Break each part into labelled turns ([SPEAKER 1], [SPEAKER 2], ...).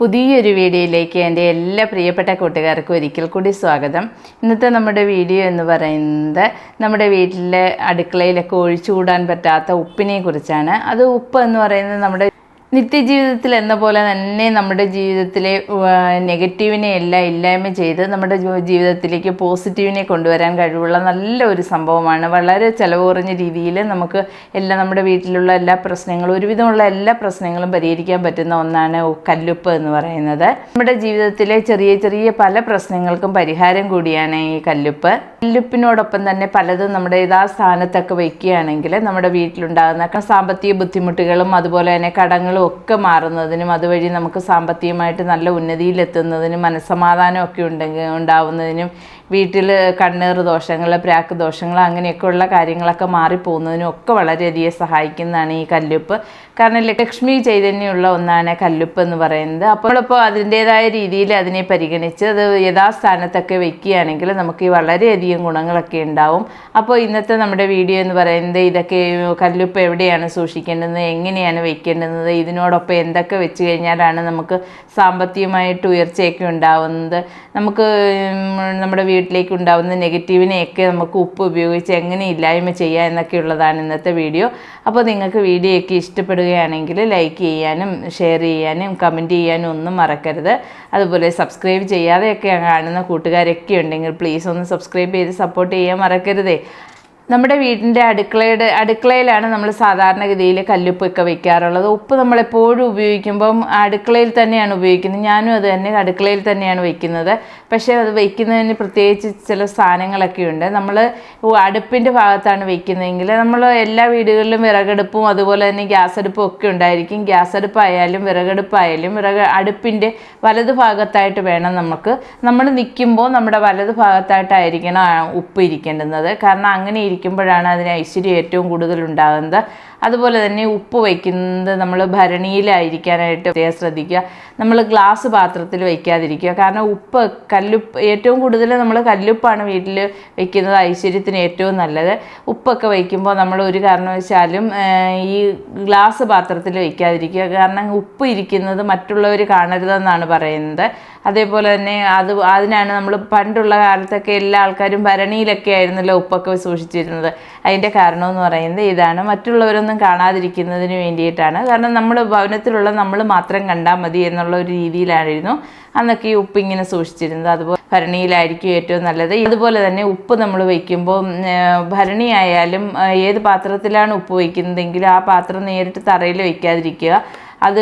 [SPEAKER 1] പുതിയൊരു വീഡിയോയിലേക്ക് എന്റെ എല്ലാ പ്രിയപ്പെട്ട കൂട്ടുകാർക്കും ഒരിക്കൽ കൂടി സ്വാഗതം. ഇന്നത്തെ നമ്മുടെ വീഡിയോ എന്ന് പറയുന്നത് നമ്മുടെ വീട്ടിലെ അടുക്കളയിലൊക്കെ ഒഴിച്ചുകൂടാൻ പറ്റാത്ത ഉപ്പിനെ കുറിച്ചാണ്. അത് ഉപ്പ് എന്ന് പറയുന്നത് നമ്മുടെ നിത്യജീവിതത്തിൽ എന്ന പോലെ തന്നെ നമ്മുടെ ജീവിതത്തിലെ നെഗറ്റീവിനെ എല്ലാം ഇല്ലായ്മ ചെയ്ത് നമ്മുടെ ജീവിതത്തിലേക്ക് പോസിറ്റീവിനെ കൊണ്ടുവരാൻ കഴിവുള്ള നല്ല ഒരു സംഭവമാണ്. വളരെ ചിലവ് കുറഞ്ഞ രീതിയിൽ നമുക്ക് എല്ലാം നമ്മുടെ വീട്ടിലുള്ള എല്ലാ പ്രശ്നങ്ങളും ഒരുവിധമുള്ള എല്ലാ പ്രശ്നങ്ങളും പരിഹരിക്കാൻ പറ്റുന്ന ഒന്നാണ് കല്ലുപ്പ് എന്ന് പറയുന്നത്. നമ്മുടെ ജീവിതത്തിലെ ചെറിയ ചെറിയ പല പ്രശ്നങ്ങൾക്കും പരിഹാരം കൂടിയാണ് ഈ കല്ലുപ്പ്. കല്ലുപ്പിനോടൊപ്പം തന്നെ പലതും നമ്മുടെ യഥാ സ്ഥാനത്തൊക്കെ വയ്ക്കുകയാണെങ്കിൽ നമ്മുടെ വീട്ടിലുണ്ടാകുന്ന സാമ്പത്തിക ബുദ്ധിമുട്ടുകളും അതുപോലെ തന്നെ കടങ്ങളും ഒക്കെ മാറുന്നതിനും അതുവഴി നമുക്ക് സാമ്പത്തികമായിട്ട് നല്ല ഉന്നതിയിലെത്തുന്നതിനും മനസ്സമാധാനമൊക്കെ ഉണ്ടെങ്കിൽ ഉണ്ടാവുന്നതിനും വീട്ടിൽ കണ്ണീർ ദോഷങ്ങൾ പ്രാക്ക് ദോഷങ്ങൾ അങ്ങനെയൊക്കെയുള്ള കാര്യങ്ങളൊക്കെ മാറിപ്പോകുന്നതിനും ഒക്കെ വളരെയധികം സഹായിക്കുന്നതാണ് ഈ കല്ലുപ്പ്. കാരണം ലക്ഷ്മി ചൈതന്യമുള്ള ഒന്നാണ് കല്ലുപ്പ് എന്ന് പറയുന്നത്. അപ്പോൾ ഇപ്പോൾ അതിന്റെതായ രീതിയിൽ അതിനെ പരിഗണിച്ച് അത് യഥാസ്ഥാനത്തൊക്കെ വെക്കുകയാണെങ്കിൽ നമുക്ക് ഈ വളരെയധികം ഗുണങ്ങളൊക്കെ ഉണ്ടാവും. അപ്പോൾ ഇന്നത്തെ നമ്മുടെ വീഡിയോ എന്ന് പറയുന്നത് ഇതൊക്കെ കല്ലുപ്പ് എവിടെയാണ് സൂക്ഷിക്കേണ്ടത് എങ്ങനെയാണ് വെക്കേണ്ടത് ഇതിനോടൊപ്പം എന്തൊക്കെ വെച്ച് കഴിഞ്ഞാലാണ് നമുക്ക് സാമ്പത്തികമായിട്ട് ഉയർച്ചയൊക്കെ ഉണ്ടാവുന്നത്. നമുക്ക് നമ്മുടെ വീട്ടിലേക്ക് ഉണ്ടാകുന്ന നെഗറ്റീവിനെയൊക്കെ നമുക്ക് ഉപ്പ് ഉപയോഗിച്ച് എങ്ങനെ ഇല്ലായ്മ ചെയ്യുക എന്നൊക്കെയുള്ളതാണ് ഇന്നത്തെ വീഡിയോ. അപ്പോൾ നിങ്ങൾക്ക് വീഡിയോയൊക്കെ ഇഷ്ടപ്പെടുകയാണെങ്കിൽ ലൈക്ക് ചെയ്യാനും ഷെയർ ചെയ്യാനും കമന്റ് ചെയ്യാനും ഒന്നും മറക്കരുത്. അതുപോലെ സബ്സ്ക്രൈബ് ചെയ്യാതെയൊക്കെ കാണുന്ന കൂട്ടുകാരൊക്കെ ഉണ്ടെങ്കിൽ പ്ലീസ് ഒന്ന് സബ്സ്ക്രൈബ് ചെയ്ത് സപ്പോർട്ട് ചെയ്യാൻ മറക്കരുതേ. നമ്മുടെ വീടിന്റെ അടുക്കളയുടെ അടുക്കളയിലാണ് നമ്മൾ സാധാരണഗതിയിൽ കല്ലുപ്പൊക്കെ വെക്കാറുള്ളത്. ഉപ്പ് നമ്മളെപ്പോഴും ഉപയോഗിക്കുമ്പം അടുക്കളയിൽ തന്നെയാണ് ഉപയോഗിക്കുന്നത്. ഞാനും അത് തന്നെ അടുക്കളയിൽ തന്നെയാണ് വെക്കുന്നത്. പക്ഷേ അത് വെക്കുന്നതിന് പ്രത്യേകിച്ച് ചില സ്ഥാനങ്ങളൊക്കെ ഉണ്ട്. നമ്മൾ അടുപ്പിന്റെ ഭാഗത്താണ് വെക്കുന്നതെങ്കിൽ നമ്മൾ എല്ലാ വീടുകളിലും വിറകടുപ്പും അതുപോലെ തന്നെ ഗ്യാസ് അടുപ്പും ഒക്കെ ഉണ്ടായിരിക്കും. ഗ്യാസ് അടുപ്പായാലും വിറകടുപ്പായാലും വിറക് അടുപ്പിന്റെ വലത് ഭാഗത്തായിട്ട് വേണം നമുക്ക്. നമ്മൾ നിൽക്കുമ്പോൾ നമ്മുടെ വലത് ഭാഗത്തായിട്ടായിരിക്കണം ഉപ്പ് ഇരിക്കേണ്ടുന്നത്. കാരണം അങ്ങനെ ഇരിക്കുമ്പോഴാണ് അതിന് ഐശ്വര്യം ഏറ്റവും കൂടുതൽ ഉണ്ടാകുന്നത് അതുപോലെ തന്നെ ഉപ്പ് വയ്ക്കുന്നത് നമ്മൾ ഭരണിയിലായിരിക്കാനായിട്ട് ശ്രദ്ധിക്കുക. നമ്മൾ ഗ്ലാസ് പാത്രത്തിൽ വയ്ക്കാതിരിക്കുക. കാരണം ഉപ്പ് കല്ലുപ്പ് ഏറ്റവും കൂടുതൽ നമ്മൾ കല്ലുപ്പാണ് വീട്ടിൽ വയ്ക്കുന്നത് ഐശ്വര്യത്തിന് ഏറ്റവും നല്ലത്. ഉപ്പൊക്കെ വയ്ക്കുമ്പോൾ നമ്മൾ ഒരു കാരണവശാലും ഈ ഗ്ലാസ് പാത്രത്തിൽ വയ്ക്കാതിരിക്കുക. കാരണം ഉപ്പ് ഇരിക്കുന്നത് മറ്റുള്ളവർ കാണരുതെന്നാണ് പറയുന്നത്. അതേപോലെ തന്നെ അത് അതിനാണ് നമ്മൾ പണ്ടുള്ള കാലത്തൊക്കെ എല്ലാ ആൾക്കാരും ഭരണിയിലൊക്കെ ആയിരുന്നല്ലോ ഉപ്പൊക്കെ സൂക്ഷിച്ചിരുന്നത്. അതിന്റെ കാരണമെന്ന് പറയുന്നത് ഇതാണ്. മറ്റുള്ളവരൊന്നും കാണാതിരിക്കുന്നതിന് വേണ്ടിയിട്ടാണ്. കാരണം നമ്മൾ ഭവനത്തിലുള്ള നമ്മൾ മാത്രം കണ്ടാൽ മതി എന്നുള്ള ഒരു രീതിയിലായിരുന്നു അന്നൊക്കെ ഈ ഉപ്പ് ഇങ്ങനെ സൂക്ഷിച്ചിരുന്നത്. അതുപോലെ ഭരണിയിലായിരിക്കും ഏറ്റവും നല്ലത്. അതുപോലെ തന്നെ ഉപ്പ് നമ്മൾ വയ്ക്കുമ്പോൾ ഭരണി ആയാലും ഏത് പാത്രത്തിലാണ് ഉപ്പ് വയ്ക്കുന്നതെങ്കിൽ ആ പാത്രം നേരിട്ട് തറയിൽ വയ്ക്കാതിരിക്കുക. അത്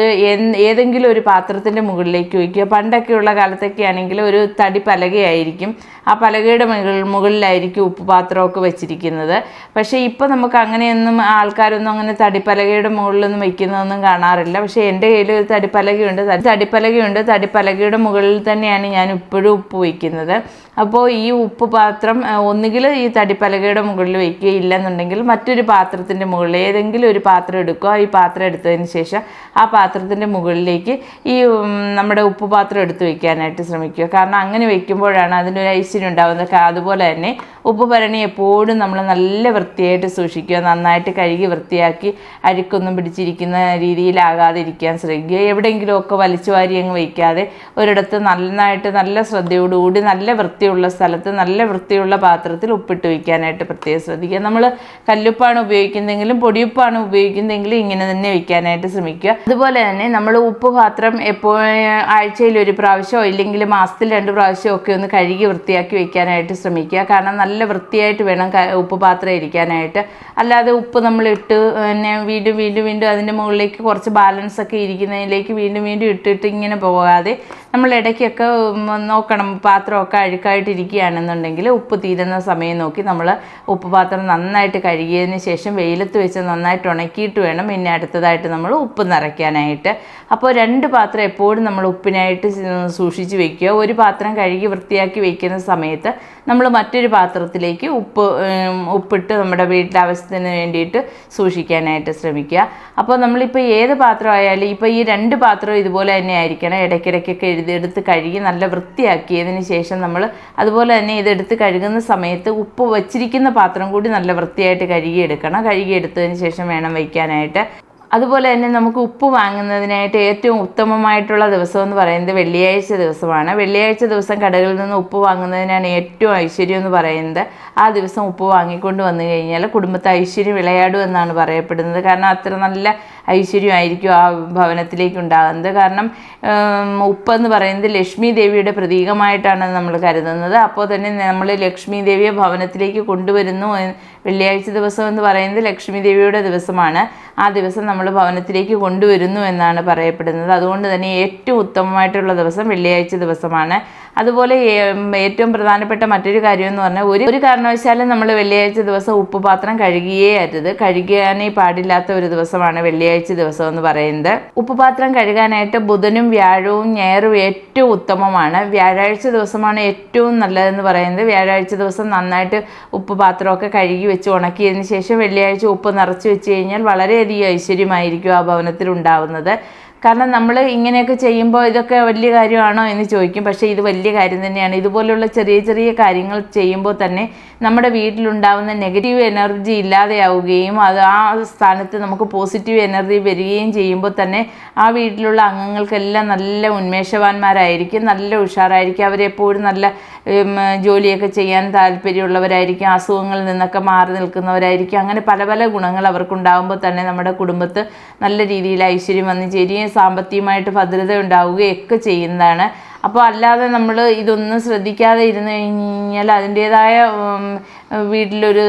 [SPEAKER 1] ഏതെങ്കിലും ഒരു പാത്രത്തിന്റെ മുകളിലേക്ക് വയ്ക്കുക പണ്ടൊക്കെയുള്ള കാലത്തൊക്കെ ആണെങ്കിൽ ഒരു തടി പലകയായിരിക്കും. ആ പലകയുടെ മുകൾ മുകളിലായിരിക്കും ഉപ്പ് പാത്രമൊക്കെ വെച്ചിരിക്കുന്നത്. പക്ഷേ ഇപ്പോൾ നമുക്ക് അങ്ങനെയൊന്നും ആൾക്കാരൊന്നും അങ്ങനെ തടിപ്പലകയുടെ മുകളിലൊന്നും വെക്കുന്നതൊന്നും കാണാറില്ല. പക്ഷേ എന്റെ കയ്യിൽ ഒരു തടിപ്പലകയുണ്ട് തടിപ്പലകയുണ്ട് തടിപ്പലകയുടെ മുകളിൽ തന്നെയാണ് ഞാൻ ഇപ്പോഴും ഉപ്പ് വയ്ക്കുന്നത്. അപ്പോൾ ഈ ഉപ്പ് പാത്രം ഒന്നുകിൽ ഈ തടിപ്പലകയുടെ മുകളിൽ വയ്ക്കുക ഇല്ലെന്നുണ്ടെങ്കിൽ മറ്റൊരു പാത്രത്തിന്റെ മുകളിൽ ഏതെങ്കിലും ഒരു പാത്രം എടുക്കുക. ഈ പാത്രം എടുത്തതിന് ശേഷം ആ പാത്രത്തിന്റെ മുകളിലേക്ക് ഈ നമ്മുടെ ഉപ്പ് പാത്രം എടുത്ത് വയ്ക്കാനായിട്ട് ശ്രമിക്കുക. കാരണം അങ്ങനെ വെക്കുമ്പോഴാണ് അതിനൊരു ഐശ്വര്യം ഉണ്ടാകുന്നത് അതുപോലെ തന്നെ ഉപ്പ് ഭരണി എപ്പോഴും നമ്മൾ നല്ല വൃത്തിയായിട്ട് സൂക്ഷിക്കുക നന്നായിട്ട് കഴുകി വൃത്തിയാക്കി അഴുക്കൊന്നും പിടിച്ചിരിക്കുന്ന രീതിയിലാകാതിരിക്കാൻ ശ്രമിക്കുക. എവിടെയെങ്കിലുമൊക്കെ വലിച്ചു വാരി അങ്ങ് വയ്ക്കാതെ ഒരിടത്ത് നന്നായിട്ട് നല്ല ശ്രദ്ധയോടുകൂടി നല്ല വൃത്തിയുള്ള സ്ഥലത്ത് നല്ല വൃത്തിയുള്ള പാത്രത്തിൽ ഉപ്പിട്ട് വയ്ക്കാനായിട്ട് പ്രത്യേകം ശ്രദ്ധിക്കുക. നമ്മൾ കല്ലുപ്പാണ് ഉപയോഗിക്കുന്നതെങ്കിലും പൊടിയുപ്പാണ് ഉപയോഗിക്കുന്നതെങ്കിലും ഇങ്ങനെ തന്നെ വയ്ക്കാനായിട്ട് ശ്രമിക്കുക. അതുപോലെ തന്നെ നമ്മൾ ഉപ്പ് പാത്രം എപ്പോഴും ആഴ്ചയിൽ ഒരു പ്രാവശ്യമോ ഇല്ലെങ്കിൽ മാസത്തിൽ രണ്ട് പ്രാവശ്യമോ ഒക്കെ ഒന്ന് കഴുകി വൃത്തിയാക്കി വയ്ക്കാനായിട്ട് ശ്രമിക്കുക. കാരണം നല്ല വൃത്തിയായിട്ട് വേണം ഉപ്പ് പാത്രം ഇരിക്കാനായിട്ട്. അല്ലാതെ ഉപ്പ് നമ്മൾ ഇട്ട് പിന്നെ വീണ്ടും വീണ്ടും വീണ്ടും അതിന്റെ മുകളിലേക്ക് കുറച്ച് ബാലൻസ് ഒക്കെ ഇരിക്കുന്നതിലേക്ക് വീണ്ടും വീണ്ടും ഇട്ടിട്ട് ഇങ്ങനെ പോകാതെ നമ്മൾ ഇടയ്ക്കൊക്കെ നോക്കണം പാത്രമൊക്കെ അഴുക്കായിട്ട് ഇരിക്കുകയാണെന്നുണ്ടെങ്കിൽ ഉപ്പ് തീരുന്ന സമയം നോക്കി നമ്മൾ ഉപ്പ് പാത്രം നന്നായിട്ട് കഴുകിയതിന് ശേഷം വെയിലത്ത് വെച്ച് നന്നായിട്ട് ഉണക്കിയിട്ട് വേണം പിന്നെ അടുത്തതായിട്ട് നമ്മൾ ഉപ്പ് നിറയ്ക്കാനായിട്ട്. അപ്പോൾ രണ്ട് പാത്രം എപ്പോഴും നമ്മൾ ഉപ്പിനായിട്ട് സൂക്ഷിച്ച് വെക്കുക. ഒരു പാത്രം കഴുകി വൃത്തിയാക്കി വയ്ക്കുന്ന സമയത്ത് നമ്മൾ മറ്റൊരു പാത്രത്തിലേക്ക് ഉപ്പ് ഉപ്പിട്ട് നമ്മുടെ വീട്ടിലെ ആവശ്യത്തിന് വേണ്ടിയിട്ട് സൂക്ഷിക്കാനായിട്ട് ശ്രമിക്കുക. അപ്പോൾ നമ്മളിപ്പോൾ ഏത് പാത്രമായാലും ഇപ്പോൾ ഈ രണ്ട് പാത്രവും ഇതുപോലെ തന്നെ ആയിരിക്കണം. ഇടയ്ക്കിടയ്ക്കൊക്കെ എഴുതിയെടുത്ത് കഴുകി നല്ല വൃത്തിയാക്കിയതിന് ശേഷം നമ്മൾ അതുപോലെ തന്നെ ഇതെടുത്ത് കഴുകുന്ന സമയത്ത് ഉപ്പ് വച്ചിരിക്കുന്ന പാത്രം കൂടി നല്ല വൃത്തിയായിട്ട് കഴുകിയെടുക്കണം. കഴുകിയെടുത്തതിന് ശേഷം വേണം വയ്ക്കാനായിട്ട്. അതുപോലെ തന്നെ നമുക്ക് ഉപ്പ് വാങ്ങുന്നതിനായിട്ട് ഏറ്റവും ഉത്തമമായിട്ടുള്ള ദിവസം എന്ന് പറയുന്നത് വെള്ളിയാഴ്ച ദിവസമാണ്. വെള്ളിയാഴ്ച ദിവസം കടകളിൽ നിന്ന് ഉപ്പ് വാങ്ങുന്നതിനാണ് ഏറ്റവും ഐശ്വര്യം എന്ന് പറയുന്നത്. ആ ദിവസം ഉപ്പ് വാങ്ങിക്കൊണ്ട് വന്നു കഴിഞ്ഞാൽ കുടുംബത്തെ ഐശ്വര്യം വിളയാടും എന്നാണ് പറയപ്പെടുന്നത്. കാരണം അത്ര നല്ല ഐശ്വര്യമായിരിക്കും ആ ഭവനത്തിലേക്ക് ഉണ്ടാകുന്നത്. കാരണം ഉപ്പ് എന്ന് പറയുന്നത് ലക്ഷ്മി ദേവിയുടെ പ്രതീകമായിട്ടാണ് നമ്മൾ കരുതുന്നത്. അപ്പോൾ തന്നെ നമ്മൾ ലക്ഷ്മി ദേവിയെ ഭവനത്തിലേക്ക് കൊണ്ടുവരുന്നു വെള്ളിയാഴ്ച ദിവസം എന്ന് പറയുന്നത് ലക്ഷ്മി ദേവിയുടെ ദിവസമാണ്. ആ ദിവസം നമ്മൾ ഭവനത്തിലേക്ക് കൊണ്ടുവരുന്നു എന്നാണ് പറയപ്പെടുന്നത്. അതുകൊണ്ട് തന്നെ ഏറ്റവും ഉത്തമമായിട്ടുള്ള ദിവസം വെള്ളിയാഴ്ച ദിവസമാണ്. അതുപോലെ ഏറ്റവും പ്രധാനപ്പെട്ട മറ്റൊരു കാര്യം എന്ന് പറഞ്ഞാൽ ഒരു ഒരു കാരണവശാലും നമ്മൾ വെള്ളിയാഴ്ച ദിവസം ഉപ്പ് പാത്രം കഴുകിയേ അരുത്. കഴുകാനേ പാടില്ലാത്ത ഒരു ദിവസമാണ് വെള്ളിയാഴ്ച ദിവസം എന്ന് പറയുന്നത്. ഉപ്പ് പാത്രം കഴുകാനായിട്ട് ബുധനും വ്യാഴവും ഞായറും ഏറ്റവും ഉത്തമമാണ്. വ്യാഴാഴ്ച ദിവസമാണ് ഏറ്റവും നല്ലതെന്ന് പറയുന്നത്. വ്യാഴാഴ്ച ദിവസം നന്നായിട്ട് ഉപ്പ് പാത്രമൊക്കെ കഴുകി വെച്ച് ഉണക്കിയതിന് ശേഷം വെള്ളിയാഴ്ച ഉപ്പ് നിറച്ച് വെച്ച് കഴിഞ്ഞാൽ വളരെയധികം ഐശ്വര്യമായിരിക്കും ആ ഭവനത്തിൽ ഉണ്ടാവുന്നത്. കാരണം നമ്മൾ ഇങ്ങനെയൊക്കെ ചെയ്യുമ്പോൾ ഇതൊക്കെ വലിയ കാര്യമാണോ എന്ന് ചോദിക്കും. പക്ഷേ ഇത് വലിയ കാര്യം തന്നെയാണ്. ഇതുപോലുള്ള ചെറിയ ചെറിയ കാര്യങ്ങൾ ചെയ്യുമ്പോൾ തന്നെ നമ്മുടെ വീട്ടിലുണ്ടാകുന്ന നെഗറ്റീവ് എനർജി ഇല്ലാതെയാവുകയും അത് ആ സ്ഥാനത്ത് നമുക്ക് പോസിറ്റീവ് എനർജി വരികയും ചെയ്യുമ്പോൾ തന്നെ ആ വീട്ടിലുള്ള അംഗങ്ങൾക്കെല്ലാം നല്ല ഉന്മേഷവാന്മാരായിരിക്കും നല്ല ഉഷാറായിരിക്കും. അവരെപ്പോഴും നല്ല ജോലിയൊക്കെ ചെയ്യാൻ താല്പര്യമുള്ളവരായിരിക്കും അസുഖങ്ങളിൽ നിന്നൊക്കെ മാറി നിൽക്കുന്നവരായിരിക്കും. അങ്ങനെ പല പല ഗുണങ്ങൾ അവർക്കുണ്ടാകുമ്പോൾ തന്നെ നമ്മുടെ കുടുംബത്ത് നല്ല രീതിയിൽ ഐശ്വര്യം വന്നു ചേരുകയും സാമ്പത്തികമായിട്ട് ഭദ്രത ഉണ്ടാവുകയും ഒക്കെ ചെയ്യുന്നതാണ്. അപ്പോൾ അല്ലാതെ നമ്മൾ ഇതൊന്നും ശ്രദ്ധിക്കാതെ ഇരുന്ന് കഴിഞ്ഞാൽ അതിന്റേതായ വീട്ടിലൊരു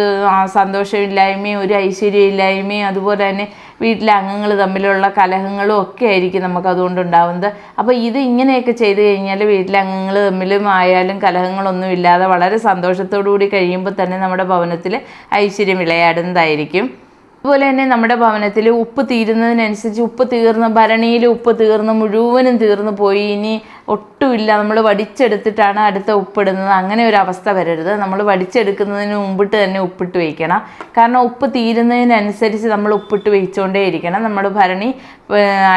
[SPEAKER 1] സന്തോഷമില്ലായ്മയും ഒരു ഐശ്വര്യമില്ലായ്മയും അതുപോലെ തന്നെ വീട്ടിലെ അംഗങ്ങൾ തമ്മിലുള്ള കലഹങ്ങളും ഒക്കെ ആയിരിക്കും നമുക്ക് അതുകൊണ്ട് ഉണ്ടാവുന്നത്. അപ്പോൾ ഇത് ഇങ്ങനെയൊക്കെ ചെയ്ത് കഴിഞ്ഞാൽ വീട്ടിലെ അംഗങ്ങൾ തമ്മിലും ആയാലും കലഹങ്ങളൊന്നും ഇല്ലാതെ വളരെ സന്തോഷത്തോടു കൂടി കഴിയുമ്പോൾ തന്നെ നമ്മുടെ ഭവനത്തിൽ ഐശ്വര്യം വിളയാടുന്നതായിരിക്കും. അതുപോലെ തന്നെ നമ്മുടെ ഭവനത്തിൽ ഉപ്പ് തീരുന്നതിനനുസരിച്ച് ഉപ്പ് തീർന്ന് ഭരണിയിൽ ഉപ്പ് തീർന്ന് മുഴുവനും തീർന്നു പോയി. ഇനി ഒട്ടുമില്ല. നമ്മൾ വടിച്ചെടുത്തിട്ടാണ് അടുത്ത ഉപ്പിടുന്നത്. അങ്ങനെ ഒരു അവസ്ഥ വരരുത്. നമ്മൾ വടിച്ചെടുക്കുന്നതിന് മുമ്പിട്ട് തന്നെ ഉപ്പിട്ട് വയ്ക്കണം കാരണം ഉപ്പ് തീരുന്നതിനനുസരിച്ച് നമ്മൾ ഉപ്പിട്ട് വെച്ചുകൊണ്ടേ ഇരിക്കണം. നമ്മുടെ ഭരണി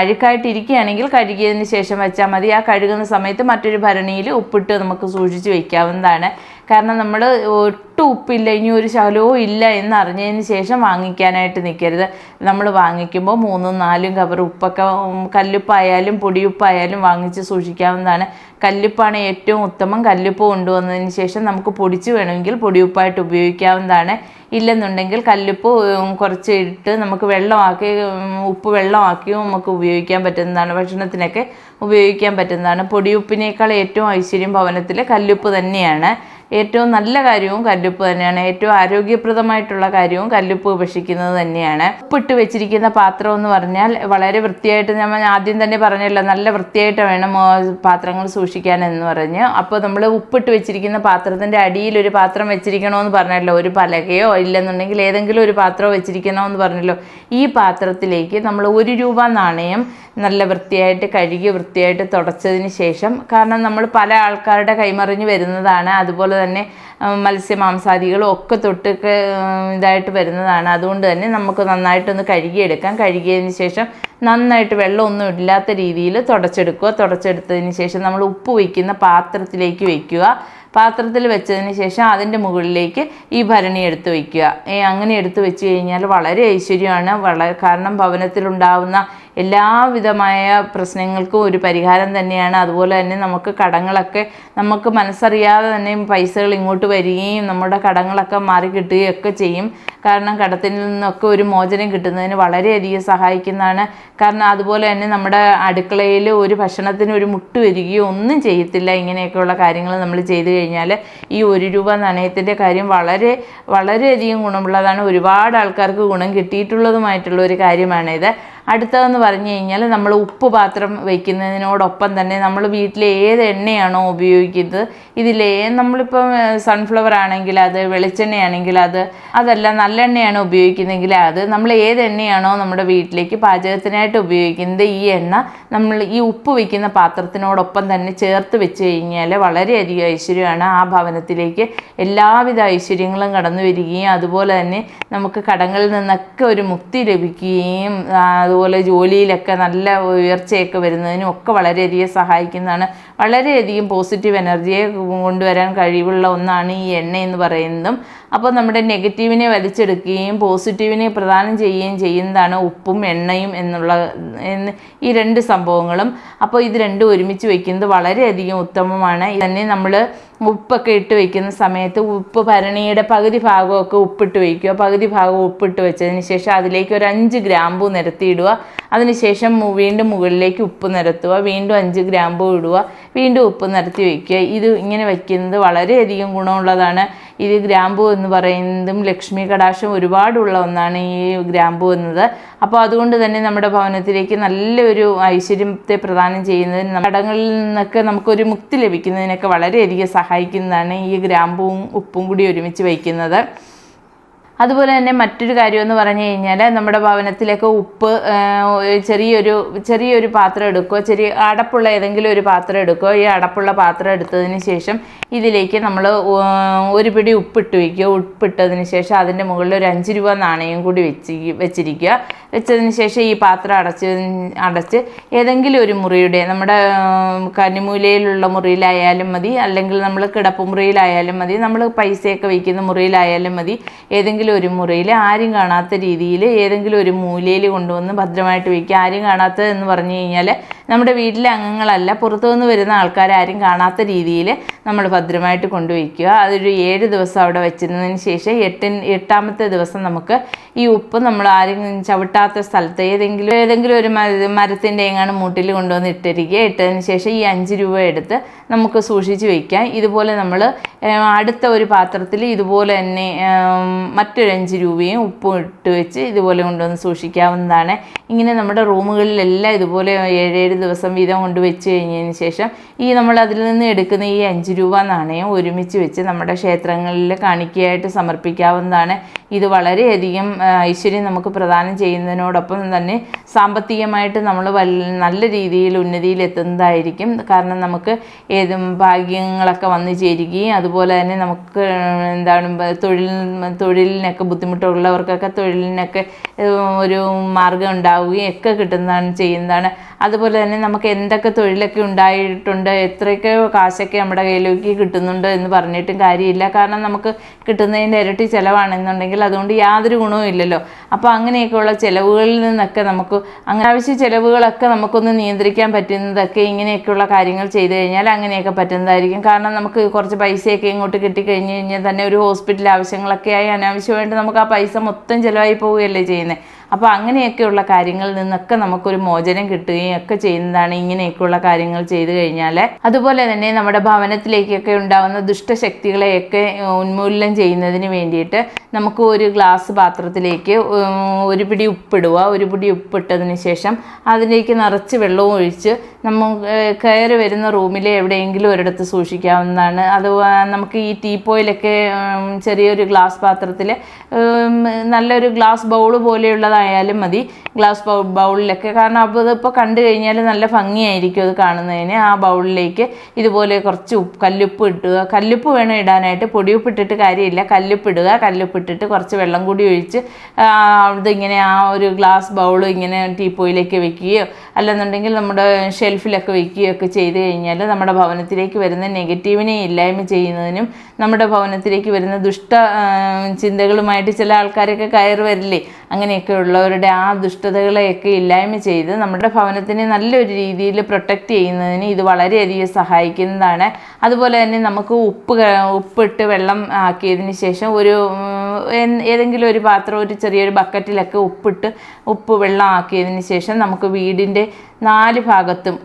[SPEAKER 1] അഴുക്കായിട്ടിരിക്കുകയാണെങ്കിൽ കഴുകിയതിന് ശേഷം വെച്ചാൽ മതി. ആ കഴുകുന്ന സമയത്ത് മറ്റൊരു ഭരണിയിൽ ഉപ്പിട്ട് നമുക്ക് സൂക്ഷിച്ച് വയ്ക്കാവുന്നതാണ് കാരണം നമ്മൾ ഒട്ടും ഉപ്പില്ല ഇനി ഒരു ശകലവും ഇല്ല എന്ന് അറിഞ്ഞതിന് ശേഷം വാങ്ങിക്കാനായിട്ട് നിൽക്കരുത് നമ്മൾ വാങ്ങിക്കുമ്പോൾ മൂന്നും നാലും കവർ ഉപ്പൊക്കെ കല്ലുപ്പായാലും പൊടിയുപ്പായാലും വാങ്ങിച്ച് സൂക്ഷിക്കാവുന്നതാണ്. കല്ലുപ്പാണ് ഏറ്റവും ഉത്തമം. കല്ലുപ്പ് കൊണ്ടുവന്നതിന് ശേഷം നമുക്ക് പൊടിച്ച് വേണമെങ്കിൽ പൊടിയുപ്പായിട്ട് ഉപയോഗിക്കാവുന്നതാണ്. ഇല്ലെന്നുണ്ടെങ്കിൽ കല്ലുപ്പ് കുറച്ച് ഇട്ട് നമുക്ക് വെള്ളമാക്കി ഉപ്പ് വെള്ളമാക്കിയും നമുക്ക് ഉപയോഗിക്കാൻ പറ്റുന്നതാണ്. ഭക്ഷണത്തിനൊക്കെ ഉപയോഗിക്കാൻ പറ്റുന്നതാണ്. പൊടിയുപ്പിനേക്കാൾ ഏറ്റവും ഐശ്വര്യം ഭവനത്തിൽ കല്ലുപ്പ് തന്നെയാണ്. ഏറ്റവും നല്ല കാര്യവും കല്ലുപ്പ് തന്നെയാണ്. ഏറ്റവും ആരോഗ്യപ്രദമായിട്ടുള്ള കാര്യവും കല്ലുപ്പ് ഉപേക്ഷിക്കുന്നത് തന്നെയാണ്. ഉപ്പിട്ട് വെച്ചിരിക്കുന്ന പാത്രം എന്ന് പറഞ്ഞാൽ വളരെ വൃത്തിയായിട്ട് ഞാൻ ആദ്യം തന്നെ പറഞ്ഞല്ലോ നല്ല വൃത്തിയായിട്ട് വേണം പാത്രങ്ങൾ സൂക്ഷിക്കാൻ എന്ന് പറഞ്ഞ്. അപ്പോൾ നമ്മൾ ഉപ്പിട്ട് വെച്ചിരിക്കുന്ന പാത്രത്തിന്റെ അടിയിൽ ഒരു പാത്രം വെച്ചിരിക്കണമെന്ന് പറഞ്ഞല്ലോ. ഒരു പലകയോ ഇല്ലെന്നുണ്ടെങ്കിൽ ഏതെങ്കിലും ഒരു പാത്രമോ വെച്ചിരിക്കണമെന്ന് പറഞ്ഞല്ലോ. ഈ പാത്രത്തിലേക്ക് നമ്മൾ ഒരു രൂപ നാണയം നല്ല വൃത്തിയായിട്ട് കഴുകി വൃത്തിയായിട്ട് തുടച്ചതിന് ശേഷം കാരണം നമ്മൾ പല ആൾക്കാരുടെ കൈമറിഞ്ഞ് വരുന്നതാണ്. അതുപോലെ തന്നെ മത്സ്യ മാംസാദികളും ഒക്കെ തൊട്ടൊക്കെ ഇതായിട്ട് വരുന്നതാണ്. അതുകൊണ്ട് തന്നെ നമുക്ക് നന്നായിട്ടൊന്ന് കഴുകിയെടുക്കാം. കഴുകിയതിന് ശേഷം നന്നായിട്ട് വെള്ളമൊന്നും ഇല്ലാത്ത രീതിയിൽ തുടച്ചെടുക്കുക. തുടച്ചെടുത്തതിന് ശേഷം നമ്മൾ ഉപ്പ് വയ്ക്കുന്ന പാത്രത്തിലേക്ക് വയ്ക്കുക പാത്രത്തിൽ വെച്ചതിന് ശേഷം അതിന്റെ മുകളിലേക്ക് ഈ ഭരണി എടുത്ത് വയ്ക്കുക അങ്ങനെ എടുത്ത് വെച്ച് കഴിഞ്ഞാൽ വളരെ ഐശ്വര്യമാണ്. വളരെ കാരണം ഭവനത്തിലുണ്ടാവുന്ന എല്ലാവിധമായ പ്രശ്നങ്ങൾക്കും ഒരു പരിഹാരം തന്നെയാണ്. അതുപോലെ തന്നെ നമുക്ക് കടങ്ങളൊക്കെ നമുക്ക് മനസ്സറിയാതെ തന്നെ പൈസകൾ ഇങ്ങോട്ട് വരികയും നമ്മുടെ കടങ്ങളൊക്കെ മാറി കിട്ടുകയും ഒക്കെ ചെയ്യും. കാരണം കടത്തിൽ നിന്നൊക്കെ ഒരു മോചനം കിട്ടുന്നതിന് വളരെയധികം സഹായിക്കുന്നതാണ്. കാരണം അതുപോലെ തന്നെ നമ്മുടെ അടുക്കളയിൽ ഒരു ഭക്ഷണത്തിന് ഒരു മുട്ട് വരികയോ ഒന്നും ചെയ്യത്തില്ല ഇങ്ങനെയൊക്കെയുള്ള കാര്യങ്ങൾ നമ്മൾ ചെയ്തു കഴിഞ്ഞാൽ ഈ ഒരു രൂപ നാണയത്തിന്റെ കാര്യം വളരെ വളരെയധികം ഗുണമുള്ളതാണ്. ഒരുപാട് ആൾക്കാർക്ക് ഗുണം കിട്ടിയിട്ടുള്ളതുമായിട്ടുള്ള ഒരു കാര്യമാണിത്. അടുത്തതെന്ന് പറഞ്ഞു കഴിഞ്ഞാൽ നമ്മൾ ഉപ്പ് പാത്രം വയ്ക്കുന്നതിനോടൊപ്പം തന്നെ നമ്മൾ വീട്ടിലെ ഏത് എണ്ണയാണോ ഉപയോഗിക്കുന്നത് ഇതിലെ നമ്മളിപ്പം സൺഫ്ലവർ ആണെങ്കിൽ അത് വെളിച്ചെണ്ണയാണെങ്കിൽ അത് അതല്ല നല്ലെണ്ണയാണ് ഉപയോഗിക്കുന്നതെങ്കിൽ അത് നമ്മൾ ഏത് എണ്ണയാണോ നമ്മുടെ വീട്ടിലേക്ക് പാചകത്തിനായിട്ട് ഉപയോഗിക്കുന്നത് ഈ എണ്ണ നമ്മൾ ഈ ഉപ്പ് വയ്ക്കുന്ന പാത്രത്തിനോടൊപ്പം തന്നെ ചേർത്ത് വെച്ച് കഴിഞ്ഞാൽ വളരെയധികം ഐശ്വര്യമാണ്. ആ ഭവനത്തിലേക്ക് എല്ലാവിധ ഐശ്വര്യങ്ങളും കടന്നു വരികയും അതുപോലെ തന്നെ നമുക്ക് കടങ്ങളിൽ നിന്നൊക്കെ ഒരു മുക്തി ലഭിക്കുകയും ആ, അതുപോലെ ജോലിയിലൊക്കെ നല്ല ഉയർച്ചയൊക്കെ വരുന്നതിനും ഒക്കെ വളരെയധികം സഹായിക്കുന്നതാണ്. വളരെയധികം പോസിറ്റീവ് എനർജിയെ കൊണ്ടുവരാൻ കഴിവുള്ള ഒന്നാണ് ഈ എണ്ണ എന്ന് പറയുന്നതും. അപ്പോൾ നമ്മുടെ നെഗറ്റീവിനെ വലിച്ചെടുക്കുകയും പോസിറ്റീവിനെ പ്രദാനം ചെയ്യുകയും ചെയ്യുന്നതാണ് ഉപ്പും എണ്ണയും എന്നുള്ള എന്ന് ഈ രണ്ട് സംഭവങ്ങളും. അപ്പോൾ ഇത് രണ്ടും ഒരുമിച്ച് വയ്ക്കുന്നത് വളരെയധികം ഉത്തമമാണ്. തന്നെ നമ്മൾ ഉപ്പൊക്കെ ഇട്ട് വയ്ക്കുന്ന സമയത്ത് ഉപ്പ് ഭരണിയുടെ പകുതി ഭാഗമൊക്കെ ഉപ്പിട്ട് വയ്ക്കുക പകുതി ഭാഗം ഉപ്പിട്ട് വെച്ചതിന് ശേഷം അതിലേക്ക് ഒരു അഞ്ച് ഗ്രാമ്പു നിരത്തിയിടുക. അതിനുശേഷം വീണ്ടും മുകളിലേക്ക് ഉപ്പ് നിരത്തുക. വീണ്ടും അഞ്ച് ഗ്രാമ്പു ഇടുക. വീണ്ടും ഉപ്പ് നിരത്തി വയ്ക്കുക ഇത് ഇങ്ങനെ വയ്ക്കുന്നത് വളരെയധികം ഗുണമുള്ളതാണ്. ഇത് ഗ്രാമ്പു എന്ന് പറയുന്നതും ലക്ഷ്മി കടാക്ഷം ഒരുപാടുള്ള ഒന്നാണ് ഈ ഗ്രാമ്പു എന്നത്. അപ്പോൾ അതുകൊണ്ട് തന്നെ നമ്മുടെ ഭവനത്തിലേക്ക് നല്ലൊരു ഐശ്വര്യത്തെ പ്രദാനം ചെയ്യുന്നതിന് കടങ്ങളിൽ നിന്നൊക്കെ നമുക്കൊരു മുക്തി ലഭിക്കുന്നതിനൊക്കെ വളരെയധികം സഹായിക്കുന്നതാണ് ഈ ഗ്രാമ്പുവും ഉപ്പും കൂടി ഒരുമിച്ച് വയ്ക്കുന്നത്. അതുപോലെ തന്നെ മറ്റൊരു കാര്യമെന്ന് പറഞ്ഞു കഴിഞ്ഞാൽ നമ്മുടെ ഭവനത്തിലേക്ക് ഉപ്പ് ചെറിയൊരു ചെറിയൊരു പാത്രം എടുക്കുക ചെറിയ അടപ്പുള്ള ഏതെങ്കിലും ഒരു പാത്രം എടുക്കുക. ഈ അടപ്പുള്ള പാത്രം എടുത്തതിന് ശേഷം ഇതിലേക്ക് നമ്മൾ ഒരു പിടി ഉപ്പിട്ട് വയ്ക്കുക. ഉപ്പിട്ടതിന് ശേഷം അതിന്റെ മുകളിൽ ഒരു അഞ്ച് രൂപ നാണയം കൂടി വെച്ച് വെച്ചിരിക്കുക. വെച്ചതിന് ശേഷം ഈ പാത്രം അടച്ച് അടച്ച് ഏതെങ്കിലും ഒരു മുറിയുടെ നമ്മുടെ കനിമൂലയിലുള്ള മുറിയിലായാലും മതി. അല്ലെങ്കിൽ നമ്മൾ കിടപ്പ് മുറിയിലായാലും മതി. നമ്മൾ പൈസയൊക്കെ വയ്ക്കുന്ന മുറിയിലായാലും മതി. ഏതെങ്കിലും ഒരു മുറിയിൽ ആരും കാണാത്ത രീതിയിൽ ഏതെങ്കിലും ഒരു മൂലയിൽ കൊണ്ടുവന്ന് ഭദ്രമായിട്ട് വയ്ക്കുക ആരും കാണാത്തത് എന്ന് പറഞ്ഞു കഴിഞ്ഞാൽ നമ്മുടെ വീട്ടിലെ അംഗങ്ങളല്ല പുറത്തുനിന്ന് വരുന്ന ആൾക്കാരാരും കാണാത്ത രീതിയിൽ നമ്മൾ ഭദ്രമായിട്ട് കൊണ്ടുവയ്ക്കുക. അതൊരു ഏഴ് ദിവസം അവിടെ വെച്ചിരുന്നതിന് ശേഷം എട്ടിൻ എട്ടാമത്തെ ദിവസം നമുക്ക് ഈ ഉപ്പ് നമ്മൾ ആരും ചവിട്ടാത്ത സ്ഥലത്ത് ഏതെങ്കിലും ഏതെങ്കിലും ഒരു മര മരത്തിന്റെ എങ്ങാണ് മൂട്ടിൽ കൊണ്ടുവന്ന് ഇട്ടിരിക്കുക. ഇട്ടതിന് ശേഷം ഈ അഞ്ച് രൂപ എടുത്ത് നമുക്ക് സൂക്ഷിച്ച് വയ്ക്കാം. ഇതുപോലെ നമ്മൾ അടുത്ത ഒരു പാത്രത്തിൽ ഇതുപോലെ തന്നെ മറ്റൊരു അഞ്ച് രൂപയും ഉപ്പും ഇട്ട് വെച്ച് ഇതുപോലെ കൊണ്ടുവന്ന് സൂക്ഷിക്കാവുന്നതാണ്. ഇങ്ങനെ നമ്മുടെ റൂമുകളിലെല്ലാം ഇതുപോലെ ഏഴേഴ് ദിവസം വീതം കൊണ്ട് വെച്ച് കഴിഞ്ഞതിന് ശേഷം ഈ നമ്മൾ അതിൽ നിന്ന് എടുക്കുന്ന ഈ അഞ്ച് രൂപ നാണയം ഒരുമിച്ച് വെച്ച് നമ്മുടെ ക്ഷേത്രങ്ങളിൽ കാണിക്കയായിട്ട് സമർപ്പിക്കാവുന്നതാണ്. ഇത് വളരെയധികം ഐശ്വര്യം നമുക്ക് പ്രദാനം ചെയ്യുന്നതിനോടൊപ്പം തന്നെ സാമ്പത്തികമായിട്ട് നമ്മൾ നല്ല രീതിയിൽ ഉന്നതിയിൽ എത്തുന്നതായിരിക്കും. കാരണം നമുക്ക് ഏതും ഭാഗ്യങ്ങളൊക്കെ വന്നു ചേരുകയും അതുപോലെ തന്നെ നമുക്ക് എന്താണ് തൊഴിൽ തൊഴിലിനൊക്കെ ബുദ്ധിമുട്ടുള്ളവർക്കൊക്കെ തൊഴിലിനൊക്കെ ഒരു മാർഗം ഉണ്ടാവുകയും ഒക്കെ കിട്ടുന്നതാണ് ചെയ്യുന്നതാണ്. അതുപോലെ തന്നെ നമുക്ക് എന്തൊക്കെ തൊഴിലൊക്കെ ഉണ്ടായിട്ടുണ്ട് എത്രയൊക്കെ കാശൊക്കെ നമ്മുടെ കയ്യിലേക്ക് കിട്ടുന്നുണ്ട് എന്ന് പറഞ്ഞിട്ടും കാര്യമില്ല. കാരണം നമുക്ക് കിട്ടുന്നതിന്റെ ഇരട്ടി ചിലവാണെന്നുണ്ടെങ്കിൽ അതുകൊണ്ട് യാതൊരു ഗുണവും ഇല്ലല്ലോ. അപ്പോൾ അങ്ങനെയൊക്കെയുള്ള ചിലവുകളിൽ നിന്നൊക്കെ നമുക്ക് അങ്ങനെ ആവശ്യ ചിലവുകളൊക്കെ നമുക്കൊന്ന് നിയന്ത്രിക്കാൻ പറ്റുന്നതൊക്കെ ഇങ്ങനെയൊക്കെയുള്ള കാര്യങ്ങൾ ചെയ്തു കഴിഞ്ഞാൽ അങ്ങനെയൊക്കെ പറ്റുന്നതായിരിക്കും. കാരണം നമുക്ക് കുറച്ച് പൈസയൊക്കെ ഇങ്ങോട്ട് കിട്ടിക്കഴിഞ്ഞ് കഴിഞ്ഞാൽ തന്നെ ഒരു ഹോസ്പിറ്റൽ ആവശ്യങ്ങളൊക്കെ ആയി അനാവശ്യമായിട്ട് നമുക്ക് ആ പൈസ മൊത്തം ചിലവായി പോവുകയല്ലേ ചെയ്യുന്നത്. അപ്പോൾ അങ്ങനെയൊക്കെയുള്ള കാര്യങ്ങളിൽ നിന്നൊക്കെ നമുക്കൊരു മോചനം കിട്ടുകയും ഒക്കെ ചെയ്യുന്നതാണ് ഇങ്ങനെയൊക്കെയുള്ള കാര്യങ്ങൾ ചെയ്തു കഴിഞ്ഞാൽ അതുപോലെ തന്നെ നമ്മുടെ ഭവനത്തിലേക്കൊക്കെ ഉണ്ടാകുന്ന ദുഷ്ടശക്തികളെയൊക്കെ ഉന്മൂലനം ചെയ്യുന്നതിന് വേണ്ടിയിട്ട് നമുക്ക് ഒരു ഗ്ലാസ് പാത്രത്തിലേക്ക് ഒരു പിടി ഉപ്പിടുക ഒരു പിടി ഉപ്പിട്ടതിന് ശേഷം അതിലേക്ക് നിറച്ച് വെള്ളവും ഒഴിച്ച് നമ്മൾ കയറി വരുന്ന റൂമിൽ എവിടെയെങ്കിലും ഒരിടത്ത് സൂക്ഷിക്കാവുന്നതാണ്. അത് നമുക്ക് ഈ ടീപ്പോയിലൊക്കെ ചെറിയൊരു ഗ്ലാസ് പാത്രത്തിൽ നല്ലൊരു ഗ്ലാസ് ബൗൾ പോലെയുള്ളതായാലും മതി. ഗ്ലാസ് ബൗളിലൊക്കെ. കാരണം അപ്പോൾ ഇതിപ്പോൾ കണ്ടു കഴിഞ്ഞാൽ നല്ല ഭംഗിയായിരിക്കും അത് കാണുന്നതിന്. ആ ബൗളിലേക്ക് ഇതുപോലെ കുറച്ച് കല്ലുപ്പ് ഇട്ടുക കല്ലുപ്പ് വേണം ഇടാനായിട്ട്. പൊടിയുപ്പ് ഇട്ടിട്ട് കാര്യമില്ല. കല്ലുപ്പ് ഇടുക. കല്ലുപ്പ് ഇട്ടിട്ട് കുറച്ച് വെള്ളം കൂടി ഒഴിച്ച് ഇതിങ്ങനെ ആ ഒരു ഗ്ലാസ് ബൗൾ ഇങ്ങനെ ടീപ്പോയിലേക്ക് വെക്കുകയോ അല്ലെന്നുണ്ടെങ്കിൽ നമ്മുടെ ഷെൽഫിലൊക്കെ വെക്കുകയോ ഒക്കെ ചെയ്ത് കഴിഞ്ഞാൽ നമ്മുടെ ഭവനത്തിലേക്ക് വരുന്ന നെഗറ്റീവിനെ ഇല്ലായ്മ ചെയ്യുന്നതിനും നമ്മുടെ ഭവനത്തിലേക്ക് വരുന്ന ദുഷ്ട ചിന്തകളുമായിട്ട് ചില ആൾക്കാരൊക്കെ കയറി വരില്ലേ? അങ്ങനെയൊക്കെ ഉള്ളവരുടെ ആ ദുഷ്ടതകളെയൊക്കെ ഇല്ലായ്മ ചെയ്ത് നമ്മുടെ ഭവനത്തിനെ നല്ലൊരു രീതിയിൽ പ്രൊട്ടക്റ്റ് ചെയ്യുന്നതിന് ഇത് വളരെയധികം സഹായിക്കുന്നതാണ്. അതുപോലെ തന്നെ നമുക്ക് ഉപ്പ് ഉപ്പിട്ട് വെള്ളം ആക്കിയതിന് ശേഷം ഒരു ഏതെങ്കിലും ഒരു പാത്രം ഒരു ചെറിയൊരു ബക്കറ്റിലൊക്കെ ഉപ്പിട്ട് ഉപ്പ് വെള്ളം ആക്കിയതിന് ശേഷം നമുക്ക് വീടിന്റെ നാല് ഭാഗത്തും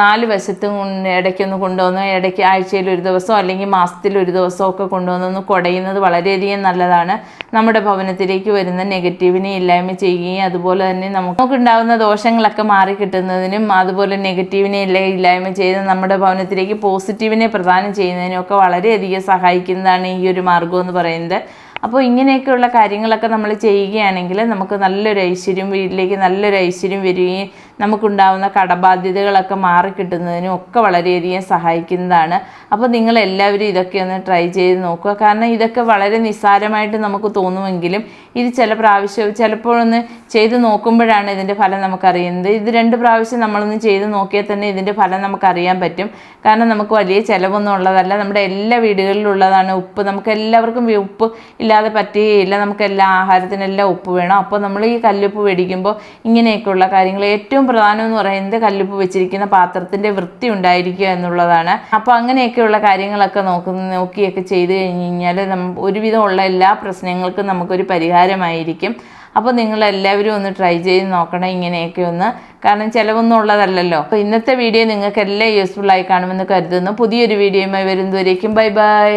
[SPEAKER 1] നാല് വശത്തും ഇടയ്ക്കൊന്ന് കൊണ്ടുവന്ന് ഇടയ്ക്ക് ആഴ്ചയിൽ ഒരു ദിവസം അല്ലെങ്കിൽ മാസത്തിൽ ഒരു ദിവസമൊക്കെ കൊണ്ടുവന്നൊന്ന് കുടയുന്നത് വളരെയധികം നല്ലതാണ്. നമ്മുടെ ഭവനത്തിലേക്ക് വരുന്ന നെഗറ്റീവിനെ ഇല്ലായ്മ ചെയ്യുകയും അതുപോലെ തന്നെ നമുക്ക് നമുക്കുണ്ടാകുന്ന ദോഷങ്ങളൊക്കെ മാറി കിട്ടുന്നതിനും അതുപോലെ നെഗറ്റീവിനെ ഇല്ല ഇല്ലായ്മ ചെയ്ത് നമ്മുടെ ഭവനത്തിലേക്ക് പോസിറ്റീവിനെ പ്രദാനം ചെയ്യുന്നതിനും ഒക്കെ വളരെയധികം സഹായിക്കുന്നതാണ് ഈ ഒരു മാർഗം എന്ന് പറയുന്നത്. അപ്പോൾ ഇങ്ങനെയൊക്കെയുള്ള കാര്യങ്ങളൊക്കെ നമ്മൾ ചെയ്യുകയാണെങ്കിൽ നമുക്ക് നല്ലൊരു ഐശ്വര്യം വീട്ടിലേക്ക് നല്ലൊരു ഐശ്വര്യം വരികയും നമുക്കുണ്ടാവുന്ന കടബാധ്യതകളൊക്കെ മാറിക്കിട്ടുന്നതിനും ഒക്കെ വളരെയധികം സഹായിക്കുന്നതാണ്. അപ്പോൾ നിങ്ങൾ എല്ലാവരും ഇതൊക്കെ ഒന്ന് ട്രൈ ചെയ്ത് നോക്കുക. കാരണം ഇതൊക്കെ വളരെ നിസ്സാരമായിട്ട് നമുക്ക് തോന്നുമെങ്കിലും ഇത് ചില പ്രാവശ്യം ചിലപ്പോഴൊന്ന് ചെയ്ത് നോക്കുമ്പോഴാണ് ഇതിന്റെ ഫലം നമുക്കറിയുന്നത്. ഇത് രണ്ട് പ്രാവശ്യം നമ്മളൊന്ന് ചെയ്ത് നോക്കിയാൽ തന്നെ ഇതിന്റെ ഫലം നമുക്കറിയാൻ പറ്റും. കാരണം നമുക്ക് വലിയ ചിലവൊന്നും ഉള്ളതല്ല. നമ്മുടെ എല്ലാ വീടുകളിലുള്ളതാണ് ഉപ്പ്. നമുക്ക് എല്ലാവർക്കും ഉപ്പ് ഇല്ലാതെ പറ്റുകയില്ല. നമുക്ക് എല്ലാ ആഹാരത്തിനെല്ലാം ഉപ്പ് വേണം. അപ്പോൾ നമ്മൾ ഈ കല്ലുപ്പ് മേടിക്കുമ്പോൾ ഇങ്ങനെയൊക്കെയുള്ള കാര്യങ്ങൾ ഏറ്റവും പ്രധാനം എന്ന് പറയുന്നത് കല്ലുപ്പ് വെച്ചിരിക്കുന്ന പാത്രത്തിന്റെ വൃത്തി ഉണ്ടായിരിക്കുക എന്നുള്ളതാണ്. അപ്പോൾ അങ്ങനെയൊക്കെയുള്ള കാര്യങ്ങളൊക്കെ നോക്കുന്ന നോക്കിയൊക്കെ ചെയ്ത് കഴിഞ്ഞ് കഴിഞ്ഞാൽ നമ്മ ഒരുവിധമുള്ള എല്ലാ പ്രശ്നങ്ങൾക്കും നമുക്കൊരു പരിഹാരമായിരിക്കും. അപ്പോൾ നിങ്ങൾ എല്ലാവരും ഒന്ന് ട്രൈ ചെയ്ത് നോക്കണം ഇങ്ങനെയൊക്കെ ഒന്ന്. കാരണം ചിലവൊന്നും ഉള്ളതല്ലല്ലോ. അപ്പോൾ ഇന്നത്തെ വീഡിയോ നിങ്ങൾക്ക് എല്ലാം യൂസ്ഫുൾ ആയി കാണുമെന്ന് കരുതുന്നു. പുതിയൊരു വീഡിയോയുമായി വരുന്നതുവരേക്കും ബൈ ബൈ.